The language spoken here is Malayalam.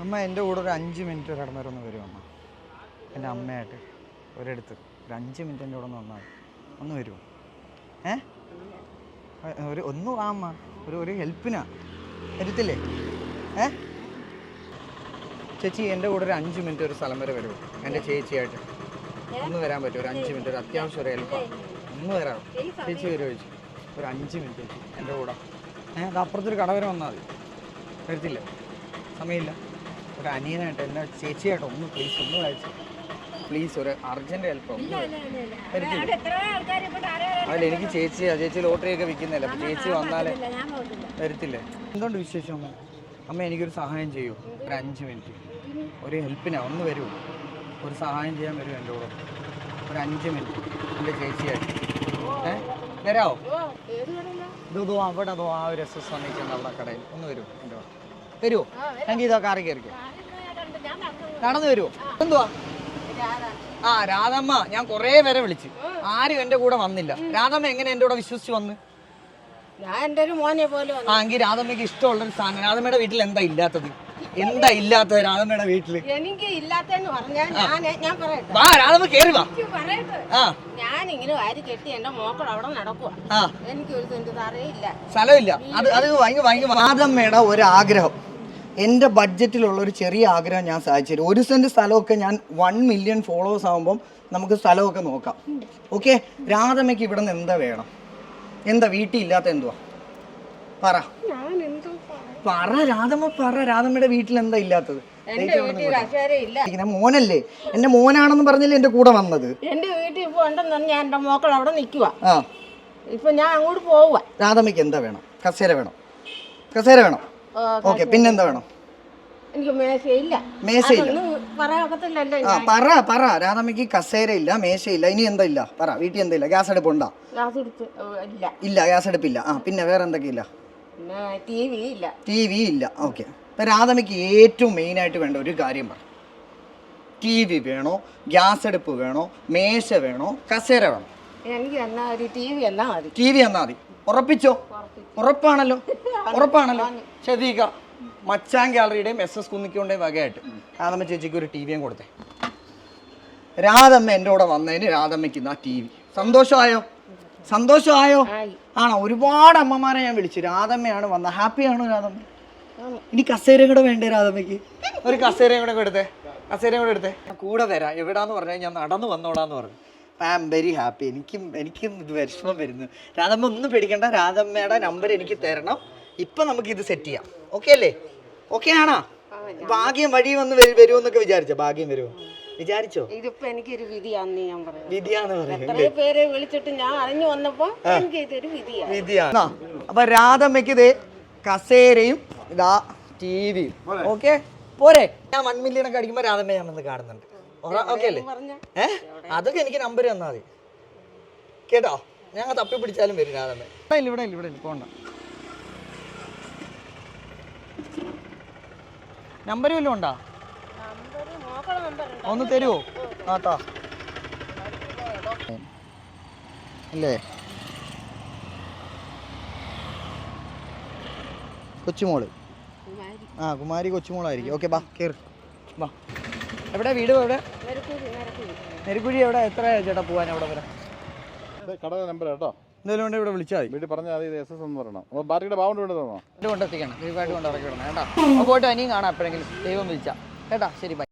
അമ്മ എന്റെ കൂടെ ഒരു അഞ്ച് മിനിറ്റ് ഒരു ഇടം വരെ വരുമോ അമ്മ. എന്റെ അമ്മയായിട്ട് ഒരിടത്ത്. ഒരു അഞ്ച് മിനിറ്റ് എന്റെ കൂടെ ഒന്ന് വന്നാൽ. ഒന്ന് വരുമോ ഏ? ഒരു ഒന്ന് വാ അമ്മ. ഒരു ഒരു ഹെൽപ്പിനാ. വരുത്തില്ലേ? ഏ? ചേച്ചി എന്റെ കൂടെ ഒരു അഞ്ച് മിനിറ്റ് ഒരു സ്ഥലം വരെ വരുമോ എന്റെ ചേച്ചിയായിട്ട്. ഒന്ന് വരാൻ പറ്റുമോ ഒരു അഞ്ച് മിനിറ്റ് ഒരു അത്യാവശ്യം ഒരു ഹെൽപ്പാണ് ഒന്ന് വരാം. ചേച്ചി വരുമോ ചേച്ചി. ഒരു അഞ്ച് മിനിറ്റ് എന്റെ കൂടെ. ഏ അത് അപ്പുറത്തൊരു കട വരെ വന്നാൽ മതി. വരത്തില്ലേ. സമയമില്ല. ഒരു അനിയനായിട്ട് എന്നെ ചേച്ചിയായിട്ട് ഒന്ന് പ്ലീസ് ഒന്ന് വായിച്ചു. പ്ലീസ് ഒരു അർജന്റ് ഹെൽപ്പ് അല്ല എനിക്ക് ചേച്ചി ലോട്ടറി ഒക്കെ വിൽക്കുന്നില്ല. അപ്പൊ ചേച്ചി വന്നാലേ വരത്തില്ലേ? എന്തുകൊണ്ട് വിശേഷം അമ്മ? അമ്മ എനിക്കൊരു സഹായം ചെയ്യൂ. ഒരു അഞ്ച് മിനിറ്റ് ഒരു ഹെൽപ്പിനാ ഒന്ന് വരൂ. ഒരു സഹായം ചെയ്യാൻ വരൂ എന്റെ കൂടെ. ഒരു അഞ്ച് മിനിറ്റ് എന്റെ ചേച്ചിയായിട്ട്. ഏ? വരാവോ? ഇതോ അവിടെ അതോ ആ ഒരു എസ് എസ് വന്നിട്ടുണ്ട് അവിടെ കടയിൽ. ഒന്ന് വരൂ എന്റെ കൂടെ. വരുമോ ഇതോ കാറി കയറി നടന്നു വരുമോ എന്തുവാ? ആ രാധമ്മ ഞാൻ കുറേ പേരെ വിളിച്ചു. ആരും എന്റെ കൂടെ വന്നില്ല. രാധമ്മ എങ്ങനെ എന്റെ കൂടെ വിശ്വസിച്ച് വന്ന്? ഞാൻ എന്റെ ഒരു മോനെ പോലെ ആ എങ്കിൽ രാധമ്മയ്ക്ക് ഇഷ്ടമുള്ളൊരു സാധനം. രാധമ്മയുടെ വീട്ടിൽ എന്താ ഇല്ലാത്തത്? എന്താ ഇല്ലാത്തത് രാധമ്മയുടെ വീട്ടിൽ? എനിക്ക് ഇല്ലാത്തെന്ന് പറഞ്ഞാൽ ഞാൻ പറയട്ടെ? വാ രാധമ്മ കേറി വാ. ആ. ഞാൻ ഇങ്ങനെ വാരി കെട്ടി എന്റെ മോക്കൾ അവിടെ നടക്കുക എനിക്ക് ഒരു സെന്റ് തറയില്ല സ്ഥലമില്ല. അത് അത് ഭയങ്കര ഭയങ്കര രാധമ്മയുടെ ഒരു ആഗ്രഹം എന്റെ ബഡ്ജറ്റിലുള്ള ഒരു ചെറിയ ആഗ്രഹം ഞാൻ സാധിച്ചു തരും. ഒരു സെന്റ് സ്ഥലമൊക്കെ ഞാൻ വൺ മില്യൺ ഫോളോവേഴ്സ് ആകുമ്പം നമുക്ക് സ്ഥലമൊക്കെ നോക്കാം. ഓക്കെ രാധമ്മയ്ക്ക് ഇവിടെ നിന്ന് എന്താ വേണം? എന്താ വീട്ടിൽ ഇല്ലാത്ത എന്തുവാ? പറ. ഞാൻ പറ രാധമ്മ പറ. രാധമ്മയുടെ വീട്ടിൽ എന്താ ഇല്ലാത്തത്? ഇങ്ങനെ മോനല്ലേ? എന്റെ മോനാണെന്ന് പറഞ്ഞല്ലേ എന്റെ കൂടെ വന്നത്? എന്റെ വീട്ടിൽ ഇപ്പൊ ഉണ്ടെന്ന് പറഞ്ഞാൽ എന്റെ മോക്കൾ അവിടെ നിൽക്കുക ഇപ്പൊ ഞാൻ അങ്ങോട്ട് പോവുക രാധമ്മയ്ക്ക് എന്താ വേണം? കസേര വേണം. കസേര വേണം. ഓക്കെ പിന്നെന്താ വേണം? മേശയില്ല. ആ പറ പറ. രാധമ്മയ്ക്ക് കസേരയില്ല മേശയില്ല ഇനി എന്താ ഇല്ല? പറ വീട്ടിൽ എന്താ ഇല്ല? ഗ്യാസ് അടുപ്പ് ഉണ്ടോ? ഇല്ല. ഗ്യാസ് അടുപ്പില്ല. ആ പിന്നെ വേറെ വി ഇല്ല. ടി വി ഇല്ല. ഓക്കെ. ഇപ്പൊ രാധമ്മയ്ക്ക് ഏറ്റവും മെയിൻ ആയിട്ട് വേണ്ട ഒരു കാര്യം പറ. ടി വി വേണോ? ഗ്യാസ് അടുപ്പ് വേണോ? മേശ വേണോ? കസേര വേണോ? എനിക്ക് ഒരു ടി വി എന്നാ മതി. ടി വി എന്നാ മതി. ഉറപ്പിച്ചോ. ഉറപ്പാണല്ലോ. ഉറപ്പാണല്ലോ. ഷെഫീക മച്ചാൻ ഗാലറിയുടെയും എസ് എസ് കുന്നിക്കോണ്ടേയും വകയായിട്ട്. രാധമ്മ ചേച്ചിക്ക് ഒരു ടി വിയും കൊടുത്തേ. രാധമ്മ എന്റെ കൂടെ വന്നതിന് രാധമ്മയ്ക്ക് ആ ടി വി. സന്തോഷമായോ? സന്തോഷമായോ? ആണോ? ഒരുപാട് അമ്മമാരെ ഞാൻ വിളിച്ചു. രാധമ്മയാണ് വന്നത് ഹാപ്പിയാണോ രാധമ്മ. ഇനി കസേരയും കൂടെ വേണ്ടേ രാധമ്മയ്ക്ക്? ഒരു കസേരയും കൂടെ എടുത്തേ കസേരയും കൂടെ എടുത്തേ. കൂടെ തരാം. എവിടാന്ന് പറഞ്ഞാൽ ഞാൻ നടന്നു വന്നോളാന്ന് പറഞ്ഞു. I am very happy. എനിക്കും എനിക്കും ഇത് വിഷമം വരുന്നു. രാധമ്മ ഒന്നും പേടിക്കണ്ട. രാധമ്മയുടെ നമ്പർ എനിക്ക് തരണം. ഇപ്പൊ നമുക്ക് ഇത് സെറ്റ് ചെയ്യാം. ഓക്കെ അല്ലേ? ഓക്കെ ആണോ? ഭാഗ്യം വഴി വന്ന് വരുമോ വരുമെന്നൊക്കെ വിചാരിച്ചോ? ഭാഗ്യം വരുമോ വിചാരിച്ചോ? ഇതിപ്പോ എനിക്കൊരു വിധിയാന്ന് ഞാൻ പറയാം വിധിയാന്ന് പറയുന്നത് പേരെ വിളിച്ചിട്ട് ഞാൻ അറിഞ്ഞു വന്നപ്പോ എനിക്ക് ഇതൊരു വിധിയാണ്. വിധിയാണ്. അപ്പൊ രാധമ്മയ്ക്ക് ഇത് കസേരയും ഇതാ ടി വിയും. ഓക്കെ പോരെ. ഞാൻ വൺ മില്യൺ ഒക്കെ അടിക്കുമ്പോ രാധമ്മ ഞാൻ വന്ന് കാണുന്നുണ്ട് ഓക്കെ അല്ലേ? ഏ? അതൊക്കെ എനിക്ക് നമ്പർ തന്നാ മതി. കേട്ടോ? ഞങ്ങൾ തപ്പി പിടിച്ചാലും വരും രാധമ്മ. ഇവിടെ ഇല്ല ഇവിടെ ഇല്ല ഇവിടെ ഇല്ല. പോണ്ട. നമ്പർ വല്ലതും ഉണ്ടോ? നമ്പർ മോക്കളെ നമ്പർ ഒന്ന് തരുമോ ആട്ടാ അല്ലേ കൊച്ചുമോൾ. ആ കുമാരി കൊച്ചുമോളായിരിക്കും. ഓക്കെ ബാ കയറി ബാ. എവിടെ വീട് എവിടെ നെരുക്കുഴി എവിടെ? എത്ര ചേട്ടാ പോവാൻ അവിടെ വരെ? നമ്പർ കേട്ടോ. എന്തെങ്കിലും ഇവിടെ വിളിച്ചാൽ മതി വീട്ടിൽ പറഞ്ഞാൽ അത് എസ് എസ് എന്ന് പറയണം. അപ്പോൾ ബാറ്ററിയുടെ ബാവുണ്ട് കൊണ്ട് തന്നോ? കൊണ്ടെത്തിക്കണം. ദൈവമായിട്ട് കൊണ്ട് ഇറക്കി വിടണം കേട്ടോ. അപ്പോൾ പോയിട്ട് അനിയും കാണാം എപ്പോഴെങ്കിലും. ദൈവം വിളിച്ചാൽ കേട്ടോ ശരി ബൈ